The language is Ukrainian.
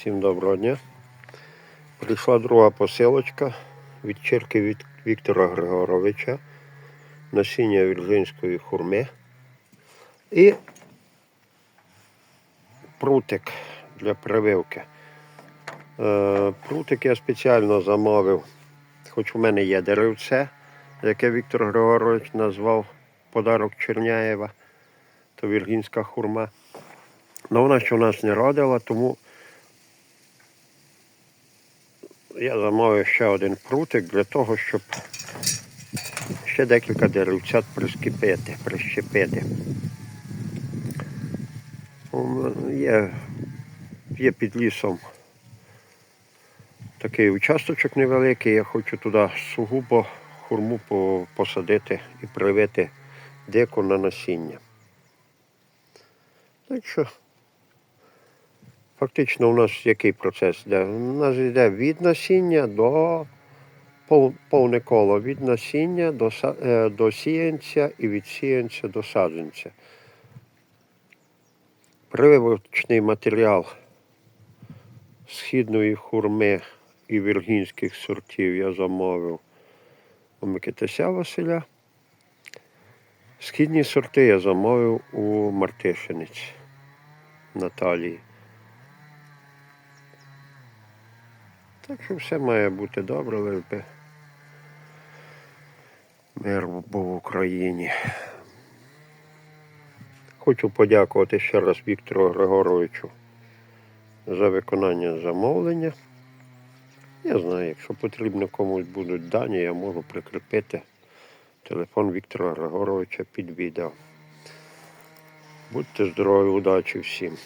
Всім доброго дня. Прийшла друга посилочка від черки від Віктора Григоровича, насіння вірджинської хурми і прутик для прививки. Е, Прутик я спеціально замовив, хоч у мене є деревце, яке Віктор Григорович назвав подарок Черняєва, то віргінська хурма. Але вона ще у нас не родила, тому я замовив ще один прутик для того, щоб ще декілька деревцят прискипити, прищепити. Є, є під лісом такий участочок невеликий, я хочу туди сугубо хурму посадити і привити дику на насіння. Так що Фактично у нас який процес йде? У нас йде від насіння до повне коло від насіння до, е, до сіянця і від сіянця до саджанця. Прививочний матеріал східної хурми і віргінських сортів я замовив у Микитася Василя. Східні сорти я замовив у Мартишинець Наталії. Так що все має бути добре, лиш би мир був в Україні. Хочу подякувати ще раз Віктору Григоровичу за виконання замовлення. Я знаю, якщо потрібно комусь будуть дані, я можу прикріпити телефон Віктора Григоровича під відео. Будьте здорові, удачі всім!